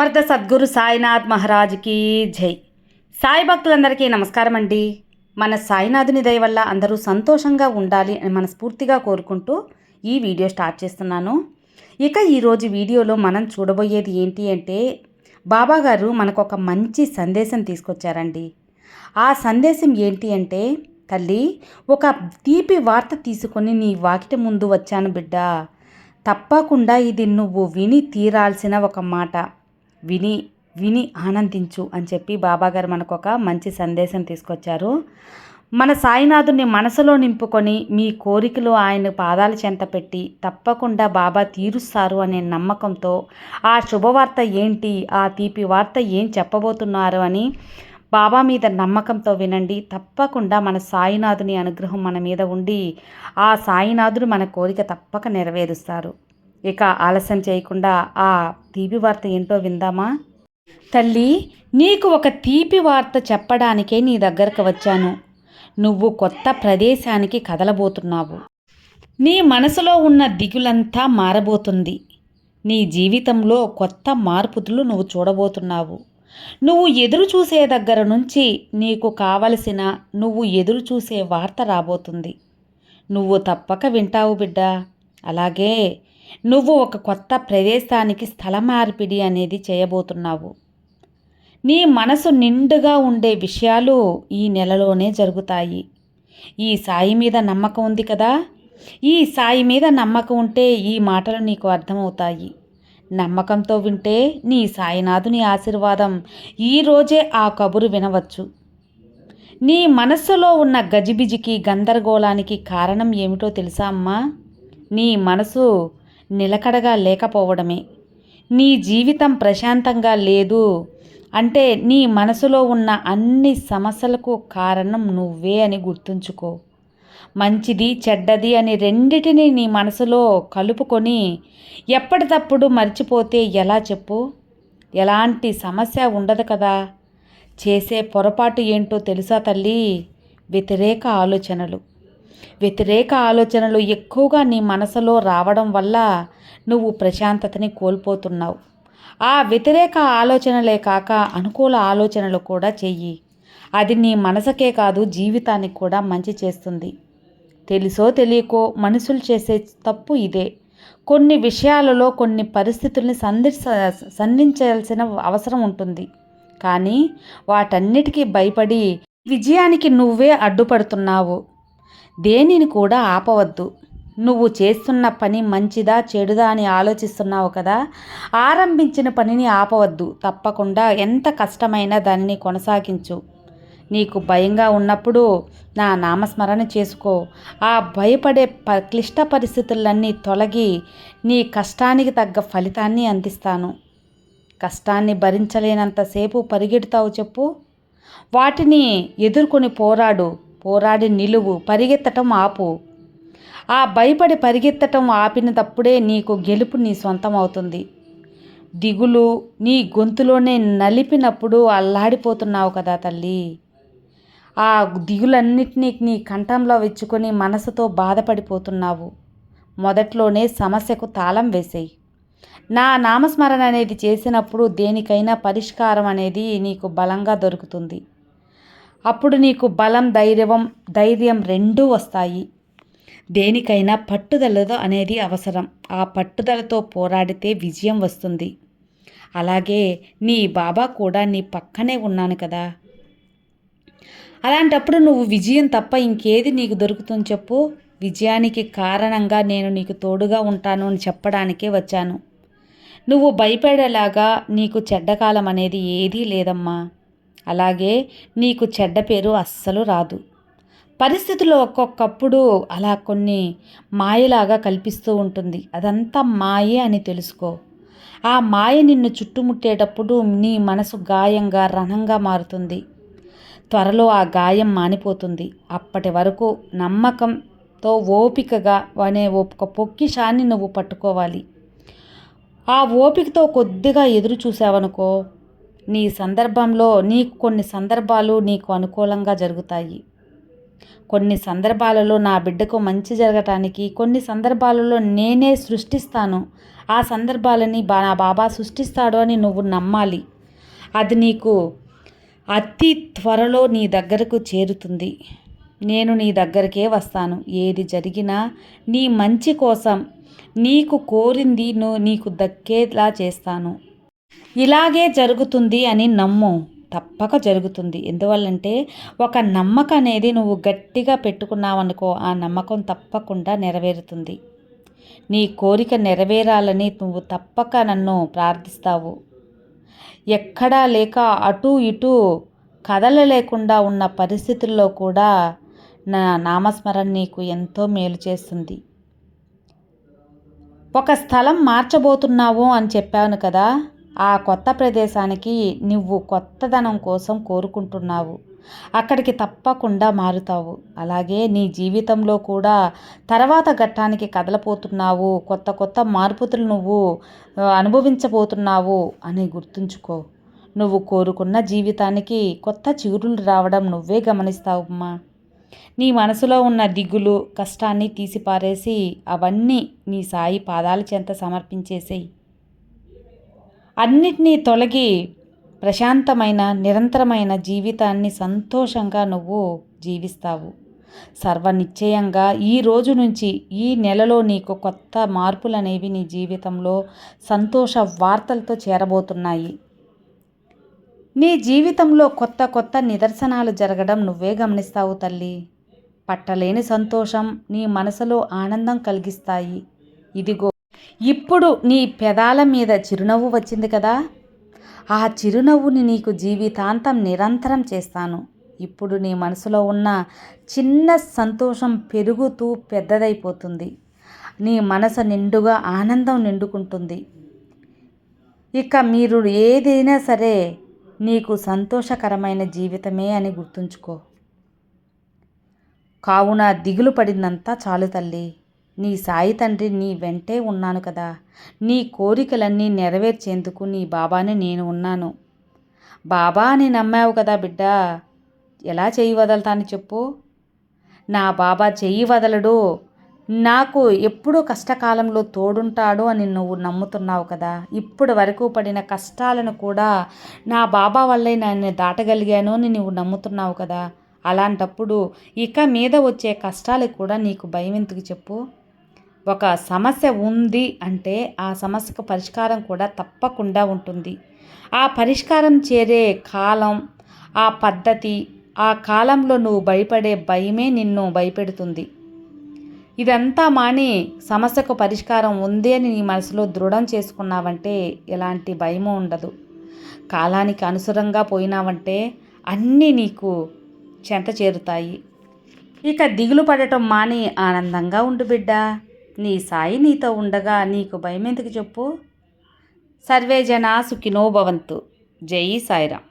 మర్ద సద్గురు సాయినాథ్ మహారాజ్కి జై. సాయి భక్తులందరికీ నమస్కారం అండి. మన సాయినాథుని దయ వల్ల అందరూ సంతోషంగా ఉండాలి అని మనస్ఫూర్తిగా కోరుకుంటూ ఈ వీడియో స్టార్ట్ చేస్తున్నాను. ఇక ఈరోజు వీడియోలో మనం చూడబోయేది ఏంటి అంటే బాబా గారు మనకు ఒక మంచి సందేశం తీసుకొచ్చారండి. ఆ సందేశం ఏంటి అంటే తల్లి ఒక తీపి వార్త తీసుకొని నీ వాకిట ముందు వచ్చాను బిడ్డ. తప్పకుండా ఇది నువ్వు విని తీరాల్సిన ఒక మాట. విని విని ఆనందించు అని చెప్పి బాబాగారు మనకు ఒక మంచి సందేశం తీసుకొచ్చారు. మన సాయినాథుని మనసులో నింపుకొని మీ కోరికలు ఆయన పాదాల చెంత పెట్టి తప్పకుండా బాబా తీరుస్తారు అనే నమ్మకంతో ఆ శుభవార్త ఏంటి ఆ తీపి వార్త ఏం చెప్పబోతున్నారు అని బాబా మీద నమ్మకంతో వినండి. తప్పకుండా మన సాయినాథుని అనుగ్రహం మన మీద ఉండి ఆ సాయినాథుడు మన కోరిక తప్పక నెరవేరుస్తారు. ఇక ఆలస్యం చేయకుండా ఆ తీపి వార్త ఏంటో విందామా? తల్లి నీకు ఒక తీపి వార్త చెప్పడానికే నీ దగ్గరకు వచ్చాను. నువ్వు కొత్త ప్రదేశానికి కదలబోతున్నావు. నీ మనసులో ఉన్న దిగులంతా మారబోతుంది. నీ జీవితంలో కొత్త మార్పులు నువ్వు చూడబోతున్నావు. నువ్వు ఎదురు చూసే దగ్గర నుంచి నీకు కావలసిన నువ్వు ఎదురు చూసే వార్త రాబోతుంది. నువ్వు తప్పక వింటావు బిడ్డ. అలాగే నువ్వు ఒక కొత్త ప్రదేశానికి స్థల మార్పిడి అనేది చేయబోతున్నావు. నీ మనసు నిండుగా ఉండే విషయాలు ఈ నెలలోనే జరుగుతాయి. ఈ సాయి మీద నమ్మకం ఉంది కదా? ఈ సాయి మీద నమ్మకం ఉంటే ఈ మాటలు నీకు అర్థమవుతాయి. నమ్మకంతో వింటే నీ సాయినాథుని ఆశీర్వాదం ఈరోజే ఆ కబురు వినవచ్చు. నీ మనస్సులో ఉన్న గజిబిజికి గందరగోళానికి కారణం ఏమిటో తెలుసా అమ్మా? నీ మనసు నిలకడగా లేకపోవడమే. నీ జీవితం ప్రశాంతంగా లేదు అంటే నీ మనసులో ఉన్న అన్ని సమస్యలకు కారణం నువ్వే అని గుర్తుంచుకో. మంచిది చెడ్డది అని రెండిటిని నీ మనసులో కలుపుకొని ఎప్పటికప్పుడు మర్చిపోతే ఎలా చెప్పు? ఎలాంటి సమస్య ఉండదు కదా. చేసే పొరపాటు ఏంటో తెలుసా తల్లి? వ్యతిరేక ఆలోచనలు. వ్యతిరేక ఆలోచనలు ఎక్కువగా నీ మనసులో రావడం వల్ల నువ్వు ప్రశాంతతని కోల్పోతున్నావు. ఆ వ్యతిరేక ఆలోచనలే కాక అనుకూల ఆలోచనలు కూడా చెయ్యి. అది నీ మనసుకే కాదు జీవితానికి కూడా మంచి చేస్తుంది. తెలుసో తెలియకో మనుషులు చేసే తప్పు ఇదే. కొన్ని విషయాలలో కొన్ని పరిస్థితుల్ని సంధిస సంధించాల్సిన అవసరం ఉంటుంది. కానీ వాటన్నిటికీ భయపడి విజయానికి నువ్వే అడ్డుపడుతున్నావు. దేనిని కూడా ఆపవద్దు. నువ్వు చేస్తున్న పని మంచిదా చెడుదా అని ఆలోచిస్తున్నావు కదా ఆరంభించిన పనిని ఆపవద్దు. తప్పకుండా ఎంత కష్టమైనా దానిని కొనసాగించు. నీకు భయంగా ఉన్నప్పుడు నా నామస్మరణ చేసుకో. ఆ భయపడే ప క్లిష్ట పరిస్థితులన్నీ తొలగి నీ కష్టానికి తగ్గ ఫలితాన్ని అందిస్తాను. కష్టాన్ని భరించలేనంతసేపు పరిగెడతావు చెప్పు. వాటిని ఎదుర్కొని పోరాడు. పోరాడి నిలువు పరిగెత్తటం ఆపు. ఆ భయపడి పరిగెత్తటం ఆపినప్పుడే నీకు గెలుపు నీ సొంతం అవుతుంది దిగులు నీ గొంతులోనే నలిపినప్పుడు అల్లాడిపోతున్నావు కదా తల్లి. ఆ దిగులన్నిటినీ నీ కంఠంలో వెచ్చుకొని మనసుతో బాధపడిపోతున్నావు. మొదట్లోనే సమస్యకు తాళం వేసేయి. నా నామస్మరణ అనేది చేసినప్పుడు దేనికైనా పరిష్కారం అనేది నీకు బలంగా దొరుకుతుంది. అప్పుడు నీకు బలం ధైర్యం ధైర్యం రెండూ వస్తాయి. దేనికైనా పట్టుదలతో అనేది అవసరం. ఆ పట్టుదలతో పోరాడితే విజయం వస్తుంది. అలాగే నీ బాబా కూడా నీ పక్కనే ఉన్నాను కదా. అలాంటప్పుడు నువ్వు విజయం తప్ప ఇంకేది నీకు దొరుకుతుంది చెప్పు. విజయానికి కారణంగా నేను నీకు తోడుగా ఉంటాను అని చెప్పడానికే వచ్చాను. నువ్వు భయపడేలాగా నీకు చెడ్డకాలం అనేది ఏదీ లేదమ్మా. అలాగే నీకు చెడ్డ పేరు అస్సలు రాదు. పరిస్థితులు ఒక్కొక్కప్పుడు అలా కొన్ని మాయలాగా కల్పిస్తూ ఉంటుంది. అదంతా మాయే అని తెలుసుకో. ఆ మాయ నిన్ను చుట్టుముట్టేటప్పుడు నీ మనసు గాయంగా రణంగా మారుతుంది. త్వరలో ఆ గాయం మానిపోతుంది. అప్పటి వరకు నమ్మకంతో ఓపికగా అనే ఒక పొక్కిషాన్ని నువ్వు పట్టుకోవాలి. ఆ ఓపికతో కొద్దిగా ఎదురు చూసావనుకో నీ సందర్భంలో నీకు కొన్ని సందర్భాలు నీకు అనుకూలంగా జరుగుతాయి. కొన్ని సందర్భాలలో నా బిడ్డకు మంచి జరగటానికి కొన్ని సందర్భాలలో నేనే సృష్టిస్తాను. ఆ సందర్భాలని బా నా బాబా సృష్టిస్తాడు అని నువ్వు నమ్మాలి. అది నీకు అతి త్వరలో నీ దగ్గరకు చేరుతుంది. నేను నీ దగ్గరకే వస్తాను. ఏది జరిగినా నీ మంచి కోసం నీకు కోరింది నువ్వు నీకు దక్కేలా చేస్తాను. ఇలాగే జరుగుతుంది అని నమ్ము. తప్పక జరుగుతుంది. ఎందువల్లంటే ఒక నమ్మకం అనేది నువ్వు గట్టిగా పెట్టుకున్నావనుకో ఆ నమ్మకం తప్పకుండా నెరవేరుతుంది. నీ కోరిక నెరవేరాలని నువ్వు తప్పక నన్ను ప్రార్థిస్తావు. ఎక్కడా లేక అటు ఇటు కదలలేకుండా ఉన్న పరిస్థితుల్లో కూడా నా నామస్మరణ నీకు ఎంతో మేలు చేస్తుంది. ఒక స్థలం మార్చబోతున్నావు అని చెప్పాను కదా ఆ కొత్త ప్రదేశానికి నువ్వు కొత్తదనం కోసం కోరుకుంటున్నావు. అక్కడికి తప్పకుండా మారుతావు. అలాగే నీ జీవితంలో కూడా తర్వాత ఘట్టానికి కదలపోతున్నావు. కొత్త కొత్త మార్పుతులు నువ్వు అనుభవించబోతున్నావు అని గుర్తుంచుకో. నువ్వు కోరుకున్న జీవితానికి కొత్త చిగురులు రావడం నువ్వే గమనిస్తావు అమ్మా. నీ మనసులో ఉన్న దిగులు కష్టాన్ని తీసిపారేసి అవన్నీ నీ సాయి పాదాల చెంత సమర్పించేసేయి. అన్నిటినీ తొలగి ప్రశాంతమైన నిరంతరమైన జీవితాన్ని సంతోషంగా నువ్వు జీవిస్తావు. సర్వనిశ్చయంగా ఈ రోజు నుంచి ఈ నెలలో నీకు కొత్త మార్పులు అనేవి నీ జీవితంలో సంతోష వార్తలతో చేరబోతున్నాయి. నీ జీవితంలో కొత్త కొత్త నిదర్శనాలు జరగడం నువ్వే గమనిస్తావు తల్లి. పట్టలేని సంతోషం నీ మనసులో ఆనందం కలిగిస్తాయి. ఇదిగో ఇప్పుడు నీ పెదాల మీద చిరునవ్వు వచ్చింది కదా? ఆ చిరునవ్వుని నీకు జీవితాంతం నిరంతరం చేస్తాను. ఇప్పుడు నీ మనసులో ఉన్న చిన్న సంతోషం పెరుగుతూ పెద్దదైపోతుంది. నీ మనసు నిండుగా ఆనందం నిండుకుంటుంది. ఇక మీరు ఏదైనా సరే నీకు సంతోషకరమైన జీవితమే అని గుర్తుంచుకో. కావున దిగులు పడిందంతా చాలు తల్లి. నీ సాయి తండ్రి నీ వెంటే ఉన్నాను కదా. నీ కోరికలన్నీ నెరవేర్చేందుకు నీ బాబాని నేను ఉన్నాను. బాబా అని నమ్మావు కదా బిడ్డ. ఎలా చెయ్యి వదలతాను చెప్పు. నా బాబా చెయ్యి వదలడు. నాకు ఎప్పుడూ కష్టకాలంలో తోడుంటాడు అని నువ్వు నమ్ముతున్నావు కదా. ఇప్పటి వరకు పడిన కష్టాలను కూడా నా బాబా వల్లే నన్ను దాటగలిగాను అని నువ్వు నమ్ముతున్నావు కదా. అలాంటప్పుడు ఇక మీద వచ్చే కష్టాలు కూడా నీకు భయం ఎందుకు చెప్పు. ఒక సమస్య ఉంది అంటే ఆ సమస్యకు పరిష్కారం కూడా తప్పకుండా ఉంటుంది. ఆ పరిష్కారం చేరే కాలం ఆ పద్ధతి ఆ కాలంలో నువ్వు భయపడే భయమే నిన్ను భయపెడుతుంది. ఇదంతా మాని సమస్యకు పరిష్కారం ఉంది అని నీ మనసులో దృఢం చేసుకున్నావంటే ఎలాంటి భయము ఉండదు. కాలానికి అనుసరంగా పోయినావంటే అన్నీ నీకు చెంత చేరుతాయి. ఇక దిగులు పడటం మాని ఆనందంగా ఉండు బిడ్డ. నీ సాయి నీతో ఉండగా నీకు భయం ఎందుకు చెప్పు? సర్వే జనా సుఖినో భవంతు. జై సాయిరామ్.